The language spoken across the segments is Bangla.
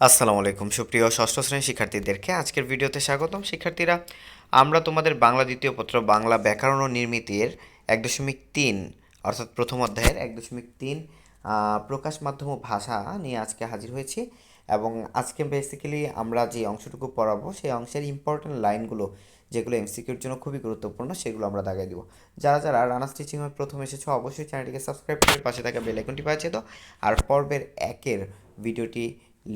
আসসালামু আলাইকুম। সুপ্রিয় ষষ্ঠ শ্রেণির শিক্ষার্থীদেরকে আজকের ভিডিওতে স্বাগতম। শিক্ষার্থীরা, আমরা তোমাদের বাংলা দ্বিতীয় পত্র বাংলা ব্যাকরণ ও নির্মিতির এক দশমিক তিন, অর্থাৎ প্রথম অধ্যায়ের এক দশমিক তিন প্রকাশ মাধ্যম ভাষা নিয়ে আজকে হাজির হয়েছি এবং আজকে বেসিক্যালি আমরা যে অংশটুকু পড়াবো, সেই অংশের ইম্পর্টেন্ট লাইনগুলো যেগুলো এমসিকিউর জন্য খুবই গুরুত্বপূর্ণ, সেগুলো আমরা দাগাই দিব। যারা যারা রানা স্টিচিং হয়ে প্রথম এসেছ, অবশ্যই চ্যানেলটিকে সাবস্ক্রাইব করে পাশে থাকা বেল আইকনটি পাচ্ছে তো আর পর্বের একের ভিডিওটি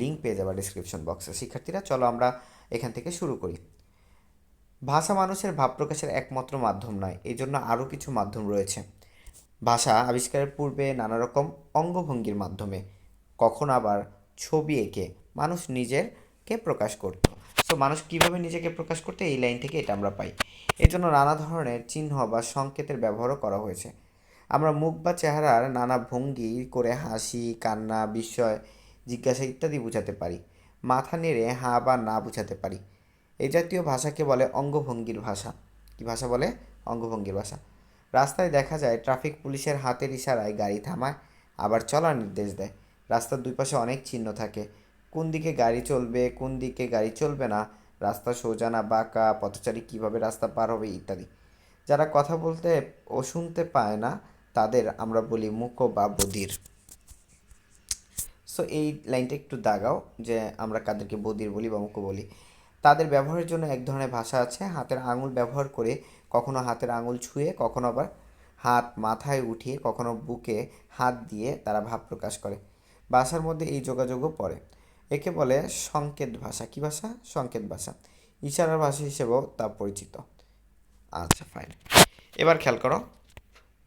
লিঙ্ক পেয়ে যাবা ডিসক্রিপশন বক্সে শিক্ষার্থীরা, চলো আমরা এখান থেকে শুরু করি। ভাষা মানুষের ভাব প্রকাশের একমাত্র মাধ্যম নয় এই জন্য আরও কিছু মাধ্যম রয়েছে। ভাষা আবিষ্কারের পূর্বে নানা রকম অঙ্গভঙ্গির মাধ্যমে কখন আবার ছবি এঁকে মানুষ নিজেরকে প্রকাশ করত। তো মানুষ কীভাবে নিজেকে প্রকাশ করতে, এই লাইন থেকে এটা আমরা পাই। এই জন্য নানা ধরনের চিহ্ন বা সংকেতের ব্যবহারও করা হয়েছে। আমরা মুখ বা চেহারার নানা ভঙ্গি করে হাসি, কান্না, বিস্ময় জিজ্ঞাসা ইত্যাদি বোঝাতে পারি। মাথা নেড়ে হা বা না বোঝাতে পারি। এই জাতীয় ভাষাকে বলে অঙ্গভঙ্গির ভাষা। কি ভাষা বলে? অঙ্গভঙ্গির ভাষা। রাস্তায় দেখা যায় ট্রাফিক পুলিশের হাতের ইশারায় গাড়ি থামায়, আবার চলার নির্দেশ দেয়। রাস্তার দুই পাশে অনেক চিহ্ন থাকে। কোন দিকে গাড়ি চলবে, কোন দিকে গাড়ি চলবে না, রাস্তা সোজা না বাঁকা, পথচারী কীভাবে রাস্তা পার হবে ইত্যাদি। যারা কথা বলতে ও শুনতে পায় না, তাদের আমরা বলি মুখ বা বধির সো এই লাইনটা একটু দাগাও, যে আমরা কাদেরকে বদির বলি বা মুখ বলি। তাদের ব্যবহারের জন্য এক ধরনের ভাষা আছে, হাতের আঙুল ব্যবহার করে কখনো হাতের আঙুল ছুঁয়ে, কখনো আবার হাত মাথায় উঠিয়ে, কখনো বুকে হাত দিয়ে তারা ভাব প্রকাশ করে। ভাষার মধ্যে এই যোগাযোগও পড়ে। একে বলে সংকেত ভাষা। কি ভাষা? সংকেত ভাষা। ইশারার ভাষা হিসেবেও তা পরিচিত। আচ্ছা ফাইন এবার খেয়াল করো,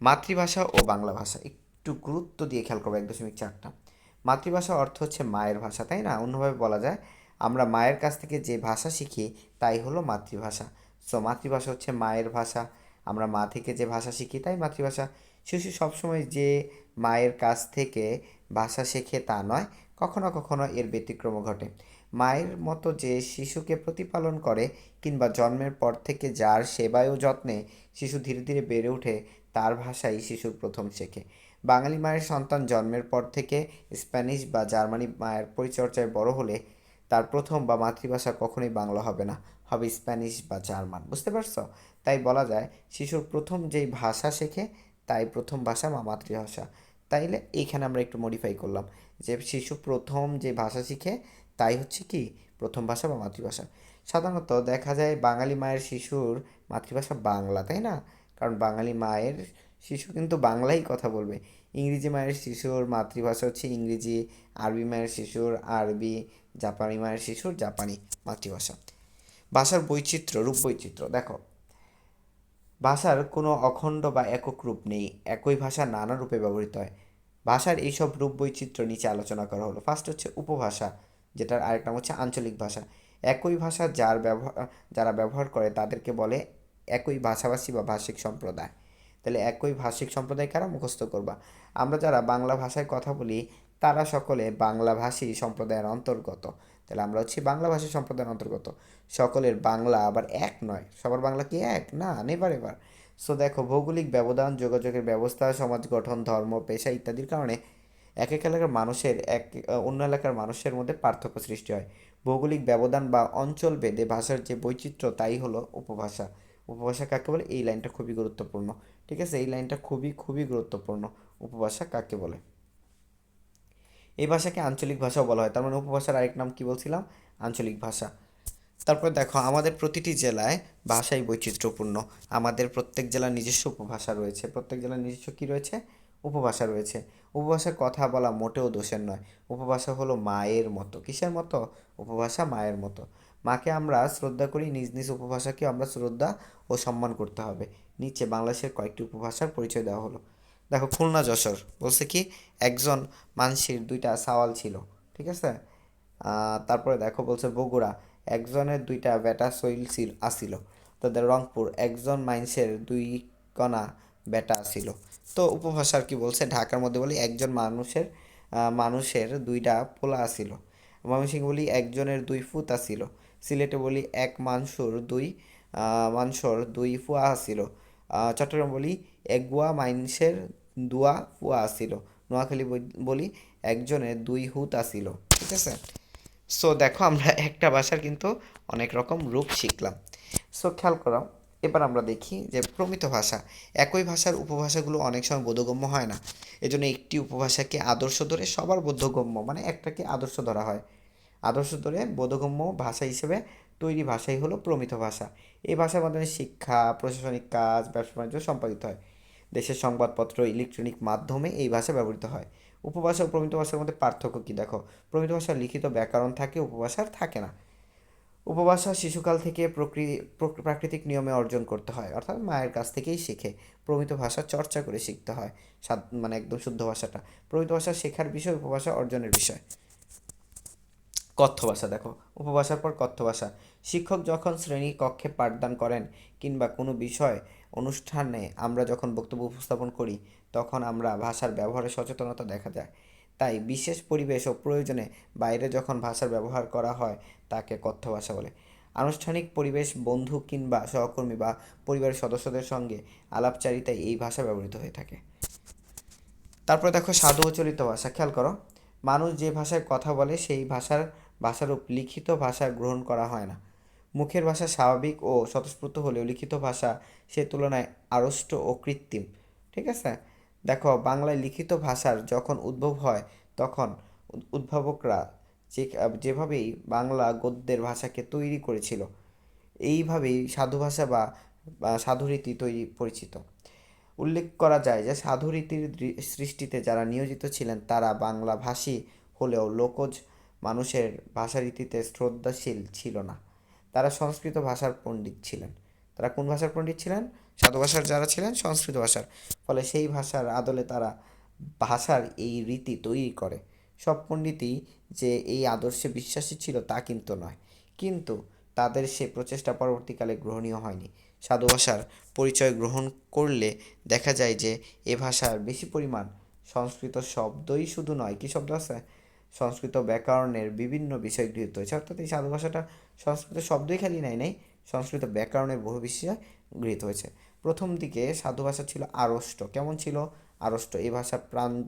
মাতৃভাষা ও বাংলা ভাষা। একটু গুরুত্ব দিয়ে খেয়াল করব এক দশমিক চারটা। মাতৃভাষা অর্থ হচ্ছে মায়ের ভাষা, তাই না? অন্যভাবে বলা যায়, আমরা মায়ের কাছ থেকে যে ভাষা শিখি, তাই হলো মাতৃভাষা। সো মাতৃভাষা হচ্ছে মায়ের ভাষা। আমরা মা থেকে যে ভাষা শিখি, তাই মাতৃভাষা। শিশু সবসময় যে মায়ের কাছ থেকে ভাষা শেখে তা নয়, কখনো কখনো এর ব্যতিক্রম ঘটে। মায়ের মতো যে শিশুকে প্রতিপালন করে, কিংবা জন্মের পর থেকে যার সেবায় ও যত্নে শিশু ধীরে ধীরে বেড়ে ওঠে, তার ভাষাই শিশুর প্রথম শেখে। বাঙালি মায়ের সন্তান জন্মের পর থেকে স্প্যানিশ বা জার্মানি মায়ের পরিচর্যায় বড় হলে তার প্রথম বা মাতৃভাষা কখনোই বাংলা হবে না, হবে স্প্যানিশ বা জার্মান। বুঝতে পারছ? তাই বলা যায়, শিশুর প্রথম যেই ভাষা শেখে, তাই প্রথম ভাষা বা মাতৃভাষা। তাইলে এইখানে আমরা একটু মডিফাই করলাম যে শিশু প্রথম যে ভাষা শিখে, তাই হচ্ছে কি? প্রথম ভাষা বা মাতৃভাষা। সাধারণত দেখা যায় বাঙালি মায়ের শিশুর মাতৃভাষা বাংলা, তাই না? কারণ বাঙালি মায়ের শিশু কিন্তু বাংলাই কথা বলবে। ইংরেজি মায়ের শিশুর মাতৃভাষা হচ্ছে ইংরেজি, আরবি মায়ের শিশুর আরবি, জাপানি মায়ের শিশুর জাপানি মাতৃভাষা। ভাষার বৈচিত্র্য, রূপ বৈচিত্র্য, দেখো। ভাষার কোনো অখণ্ড বা একক রূপ নেই, একই ভাষা নানা রূপে ব্যবহৃত হয়। ভাষার এইসব রূপ বৈচিত্র্য নিচে আলোচনা করা হলো। ফার্স্ট হচ্ছে উপভাষা, যেটার আরেক নাম হচ্ছে আঞ্চলিক ভাষা। একই ভাষা যার ব্যবহার, যারা ব্যবহার করে তাদেরকে বলে একই ভাষাভাষী বা ভাষিক সম্প্রদায়। তাহলে একই ভাষিক সম্প্রদায় কারা মুখস্থ করবা। আমরা যারা বাংলা ভাষায় কথা বলি, তারা সকলে বাংলাভাষী সম্প্রদায়ের অন্তর্গত। তাহলে আমরা হচ্ছি বাংলাভাষী সম্প্রদায়ের অন্তর্গত। সকলের বাংলা আবার এক নয়, সবার বাংলা কি এক? না নেবার এবার সো দেখো, ভৌগোলিক ব্যবধান, যোগাযোগের ব্যবস্থা, সমাজ গঠন, ধর্ম, পেশা ইত্যাদির কারণে এক এক এলাকার মানুষের এক অন্য এলাকার মানুষের মধ্যে পার্থক্য সৃষ্টি হয়। ভৌগোলিক ব্যবধান বা অঞ্চল ভেদে ভাষার যে বৈচিত্র্য, তাই হলো উপভাষা। উপভাষা কাকে বলে? এই লাইনটা খুবই গুরুত্বপূর্ণ। ঠিক আছে? এই লাইনটা খুবই খুবই গুরুত্বপূর্ণ। উপভাষা কাকে বলে? এই ভাষাকে আঞ্চলিক ভাষাও বলা হয়। তার মানে উপভাষার আরেক নাম কি বলছিলাম? আঞ্চলিক ভাষা। তারপর দেখো, আমাদের প্রতিটি জেলায় ভাষাই বৈচিত্র্যপূর্ণ। আমাদের প্রত্যেক জেলার নিজস্ব উপভাষা রয়েছে। প্রত্যেক জেলার নিজস্ব কী রয়েছে? উপভাষা রয়েছে। উপভাষায় কথা বলা মোটেও দোষের নয়। উপভাষা হলো মায়ের মতো। কিসের মতো? উপভাষা মায়ের মতো। মাকে আমরা শ্রদ্ধা করি, নিজ নিজ উপভাষাকে আমরা শ্রদ্ধা ও সম্মান করতে হবে। নিচে বাংলাদেশের কয়েকটি উপভাষার পরিচয় দেওয়া হলো। দেখো, খুলনা যশোর বলছে কি, একজন মানসির দুইটা সাওয়াল ছিল, ঠিক আছে? তারপরে দেখো বলছে বগুড়া, একজনের দুইটা বেটা শৈল ছিল, আসিল। তাদের রংপুর, একজন মাইনসের দুই কণা বেটা আসিল। তো উপভাষার কি বলছে? ঢাকার মধ্যে বলি, একজন মানুষের মানুষের দুইটা পোলা আসিল। ময়মনসিংহ বলি, একজনের দুই ফুত আসিল। সিলেটে বলি এক মানসুর দুই মানসর দুই ফুয়া আসিল চট্টগ্রাম বলি এক গুয়া মাইনসের দুয়া ফুয়া আসিল নোয়াখালী বলি একজনের দুই হুত আসিল ঠিক আছে? সো দেখো আমরা একটা ভাষার কিন্তু অনেক রকম রূপ শিখলাম। সো খেয়াল করো, এবার আমরা দেখি যে প্রমিত ভাষা, একই ভাষার উপভাষাগুলো অনেক সময় বোধগম্য হয় না। এজন্য একটি উপভাষাকে আদর্শ ধরে সবার বোধগম্য মানে একটাকে আদর্শ ধরা হয়। আদর্শ ধরে বোধগম্য ভাষা হিসেবে তৈরি ভাষাই হলো প্রমিত ভাষা। এই ভাষার মাধ্যমে শিক্ষা, প্রশাসনিক কাজ, ব্যবসা বাণিজ্য সম্পাদিত হয়। দেশের সংবাদপত্র, ইলেকট্রনিক মাধ্যমে এই ভাষা ব্যবহৃত হয়। উপভাষা ও প্রমিত ভাষার মধ্যে পার্থক্য কী দেখো? প্রমিত ভাষার লিখিত ব্যাকরণ থাকে উপভাষার থাকে না। উপভাষা শিশুকাল থেকে প্রকৃতি প্রক- প্রাকৃতিক নিয়মে অর্জন করতে হয়, অর্থাৎ মায়ের কাছ থেকেই শেখে। প্রমিত ভাষা চর্চা করে শিখতে হয় মানে একদম শুদ্ধ ভাষাটা। প্রমিত ভাষা শেখার বিষয়, উপভাষা অর্জনের বিষয়। কথ্য ভাষা দেখো। উপভাষার পর কথ্য ভাষা শিক্ষক যখন শ্রেণি কক্ষে পাঠদান করেন কিংবা কোনো বিষয়, অনুষ্ঠানে আমরা যখন বক্তব্য উপস্থাপন করি, তখন আমরা ভাষার ব্যবহারে সচেতনতা দেখা যায়। তাই বিশেষ পরিবেশ ও প্রয়োজনে বাইরে যখন ভাষার ব্যবহার করা হয়, তাকে কথ্য ভাষা বলে। আনুষ্ঠানিক পরিবেশ, বন্ধু কিংবা সহকর্মী বা পরিবারের সদস্যদের সঙ্গে আলাপচারিতায় এই ভাষা ব্যবহৃত হয়ে থাকে। তারপরে দেখো সাধু চলিত ভাষা। খেয়াল করো, মানুষ যে ভাষায় কথা বলে, সেই ভাষার ভাষারূপ লিখিত ভাষা গ্রহণ করা হয় না। মুখের ভাষা স্বাভাবিক ও স্বতঃস্ফূর্ত হলেও লিখিত ভাষা সে তুলনায় আড়ষ্ট ও কৃত্রিম, ঠিক আছে? দেখো, বাংলায় লিখিত ভাষার যখন উদ্ভব হয়, তখন উদ্ভাবকরা যে, যেভাবেই বাংলা গদ্যের ভাষাকে তৈরি করেছিল, এইভাবেই সাধু ভাষা বা সাধুরীতি তৈরি পরিচিত। উল্লেখ করা যায় যে সাধুরীতির সৃষ্টিতে যারা নিয়োজিত ছিলেন, তারা বাংলা ভাষী হলেও লোকজ মানুষের ভাষারীতিতে শ্রদ্ধাশীল ছিল না। তারা সংস্কৃত ভাষার পণ্ডিত ছিলেন। তারা কোন ভাষার পণ্ডিত ছিলেন? সাধু ভাষার যারা ছিলেন, সংস্কৃত ভাষার। ফলে সেই ভাষার আদলে তারা ভাষার এই রীতি তৈরি করে। সব পণ্ডিতই যে এই আদর্শে বিশ্বাসী ছিল তা কিন্তু নয়। কিন্তু তাদের সে প্রচেষ্টা পরবর্তীকালে গ্রহণীয় হয়নি। সাধু ভাষার পরিচয় গ্রহণ করলে দেখা যায় যে এ ভাষার বেশি পরিমাণ সংস্কৃত শব্দই শুধু নয়, কী শব্দ আছে? সংস্কৃত ব্যাকরণের বিভিন্ন বিষয় গৃহীত হয়েছে। অর্থাৎ এই সাধু ভাষাটা সংস্কৃত শব্দই খালি নাই নাই, সংস্কৃত ব্যাকরণের বহু বিষয় গৃহীত হয়েছে। প্রথম দিকে সাধু ভাষা ছিল আড়ষ্ট। কেমন ছিল? আড়ষ্ট, এই ভাষা প্রাণ,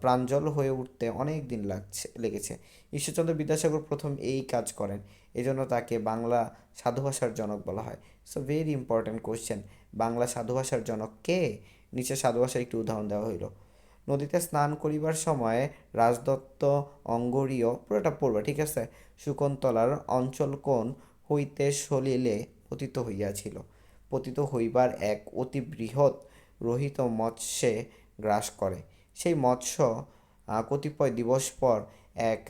প্রাঞ্জল হয়ে উঠতে অনেক দিন লাগছে, লেগেছে। ঈশ্বরচন্দ্র বিদ্যাসাগর প্রথম এই কাজ করেন, এজন্য তাকে বাংলা সাধু ভাষার জনক বলা হয়। So very important question Bangla সাধু ভাষার জনক কে? নিচে সাধু ভাষার একটি উদাহরণ দেওয়া হইল। নদীতে স্নান করিবার সময় রাজদত্ত, অঙ্গরীয় পুরোটা পড়বে, ঠিক আছে? শকুন্তলার অঞ্চল কোণ হইতে সলিলে পতিত হইয়াছিল। পতিত হইবার এক অতি বৃহৎ রোহিত মৎস্যে গ্রাস করে। সেই মৎস্য কতিপয় দিবস পর এক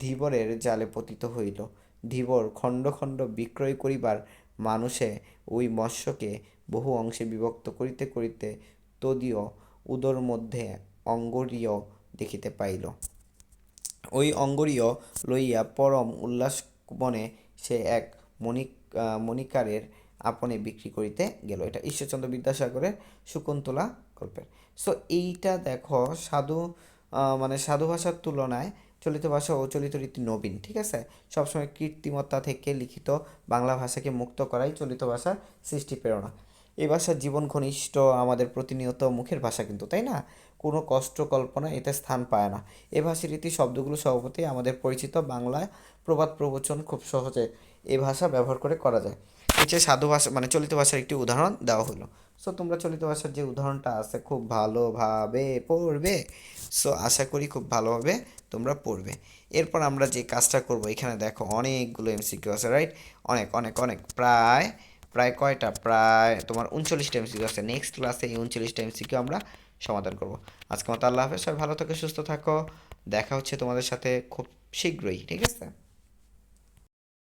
ধীবরের জালে পতিত হইল। ধীবর খণ্ড খণ্ড বিক্রয় করিবার মানুষে ওই মৎস্যকে বহু অংশে বিভক্ত করিতে করিতে তদীয় উদর মধ্যে অঙ্গরীয় দেখিতে পাইল। ওই অঙ্গরীয় লইয়া পরম উল্লাস বনে সে এক মণিক মণিকারের আপনে বিক্রি করিতে গেল। এটা ঈশ্বরচন্দ্র বিদ্যাসাগরের শকুন্তলা গল্পের। সো এইটা দেখো সাধু মানে সাধু ভাষার তুলনায় চলিত ভাষা ও চলিত রীতি নবীন, ঠিক আছে? সবসময় কৃত্রিমতা থেকে লিখিত বাংলা ভাষাকে মুক্ত করাই চলিত ভাষার সৃষ্টি প্রেরণা। এই ভাষার জীবন ঘনিষ্ঠ আমাদের প্রতিনিয়ত মুখের ভাষা কিন্তু, তাই না? কোনো কষ্ট, কল্পনা এতে স্থান পায় না। এ ভাষার রীতি শব্দগুলো স্বভাবতই আমাদের পরিচিত বাংলায় প্রবাদ প্রবচন খুব সহজে এ ভাষা ব্যবহার করে করা যায়। নিচে সাধু ভাষা মানে চলিত ভাষার একটি উদাহরণ দেওয়া হলো। সো তোমরা চলিত ভাষার যে উদাহরণটা আছে খুব ভালোভাবে পড়বে। সো আশা করি খুব ভালোভাবে তোমরা পড়বে। এরপর আমরা যে কাজটা করব, এখানে দেখো অনেকগুলো এমসিকিউ আছে রাইট অনেক অনেক অনেক, প্রায় প্রায় কয়টা? প্রায় তোমার উনচল্লিশটা এমসিকিউ আছে। নেক্সট ক্লাসে এই উনচল্লিশটা এমসিকিউ আমরা সমাধান করব। আজকে মতো আল্লাহ হাফেজ, সবাই ভালো থাকো, সুস্থ থাকো। দেখা হচ্ছে তোমাদের সাথে খুব শীঘ্রই, ঠিক আছে?